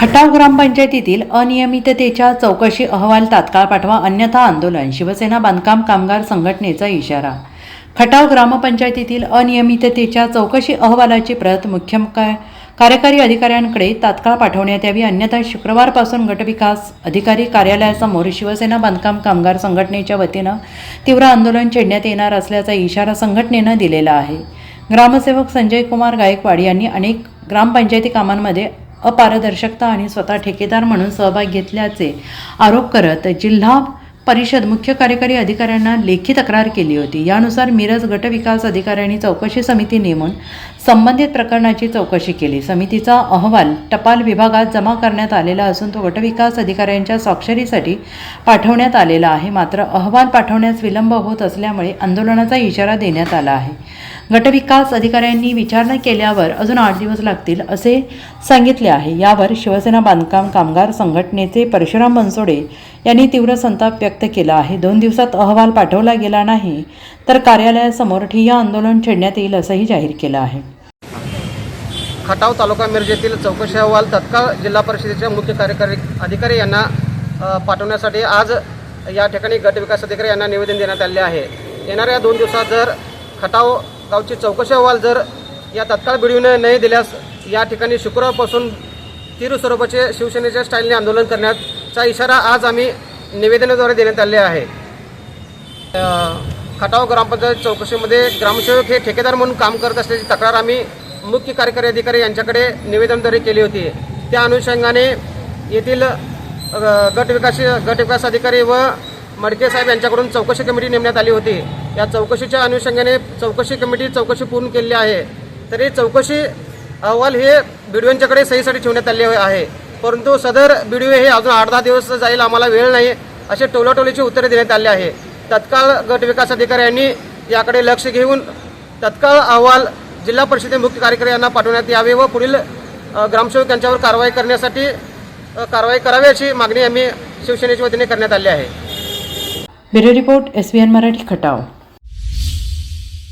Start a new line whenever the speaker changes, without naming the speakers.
खटाव ग्रामपंचायतीतील अनियमिततेच्या चौकशी अहवाल तात्काळ पाठवा अन्यथा आंदोलन शिवसेना बांधकाम कामगार संघटनेचा इशारा. खटाव ग्रामपंचायतीतील अनियमिततेच्या चौकशी अहवालाची प्रत मुख्य कार्यकारी अधिकाऱ्यांकडे तात्काळ पाठवण्यात यावी अन्यथा शुक्रवारपासून गटविकास अधिकारी कार्यालयासमोर शिवसेना बांधकाम कामगार संघटनेच्या वतीनं तीव्र आंदोलन छेडण्यात येणार असल्याचा इशारा संघटनेनं दिलेला आहे. ग्रामसेवक संजय कुमार गायकवाड यांनी अनेक ग्रामपंचायती कामांमध्ये अपारदर्शकता आणि स्वतः ठेकेदार म्हणून सहभाग घेतल्याचे आरोप करत जिल्हा परिषद मुख्य कार्यकारी अधिकाऱ्यांना लेखी तक्रार केली होती. यानुसार मिरज गटविकास अधिकाऱ्यांनी चौकशी समिती नेमून संबंधित प्रकरणाची चौकशी केली. समितीचा अहवाल टपाल विभागात जमा करण्यात आलेला असून तो गटविकास अधिकाऱ्यांच्या स्वाक्षरीसाठी पाठवण्यात आलेला आहे. मात्र अहवाल पाठवण्यास विलंब होत असल्यामुळे आंदोलनाचा इशारा देण्यात आला आहे. गटविकास अधिकाऱ्यांनी विचारणा केल्यावर अजून आठ दिवस लागतील असे सांगितले आहे. यावर शिवसेना बांधकाम कामगार संघटनेचे परशुराम बनसोडे यांनी तीव्र संताप व्यक्त केला आहे. दोन दिवसात अहवाल पाठवला गेला नाही तर कार्यालयासमोर ठिय्या आंदोलन छेडण्यात येईल असंही जाहीर केलं आहे.
खटाव तालुका मिरजेतील चौकशी अहवाल तत्काळ जिल्हा परिषदेच्या मुख्य कार्यकारी अधिकारी यांना पाठवण्यासाठी आज या ठिकाणी गटविकास अधिकारी यांना निवेदन देण्यात आले आहे. येणाऱ्या दोन दिवसात जर खटाव गावची चौकशी अहवाल जर या तत्काळ बिडवीने नाही दिल्यास या ठिकाणी शुक्रवारपासून तिरुस्वरूपाचे स्वरूपाचे शिवसेनेच्या स्टाईलने आंदोलन करण्याचा इशारा आज आम्ही निवेदनाद्वारे देण्यात आले आहे. खटाव ग्रामपंचायत चौकशीमध्ये ग्रामसेवक हे ठेकेदार म्हणून काम करत असल्याची तक्रार आम्ही मुख्य कार्यकारी अधिकारी यांच्याकडे निवेदनद्वारे केली होती. त्या अनुषंगाने येथील गटविकास गटविकास अधिकारी व मडके साहेब यांच्याकडून चौकशी कमिटी नेमण्यात आली होती. या चौकशीच्या अनुषंगाने चौकशी कमिटी चौकशी पूर्ण केलेली आहे. तरी चौकशी अहवाल हे बीडीओंच्याकडे सहीसाठी ठेवण्यात आले आहे. परंतु सदर बीडीओ हे अजून आठ दहा दिवस जाईल आम्हाला वेळ नाही असे टोलाटोलीची उत्तरे देण्यात आले आहे. तत्काळ गट विकास अधिकाऱ्यांनी याकडे लक्ष घेऊन तत्काळ अहवाल जिल्हा परिषदे मुख्य कार्यकारी यांना पाठवण्यात यावे व पुढील ग्रामसेवक यांच्यावर कारवाई करण्यासाठी कारवाई करावी अशी मागणी आम्ही शिवसेनेच्या वतीने करण्यात आली आहे.
Bureau report S Marathi Khatav.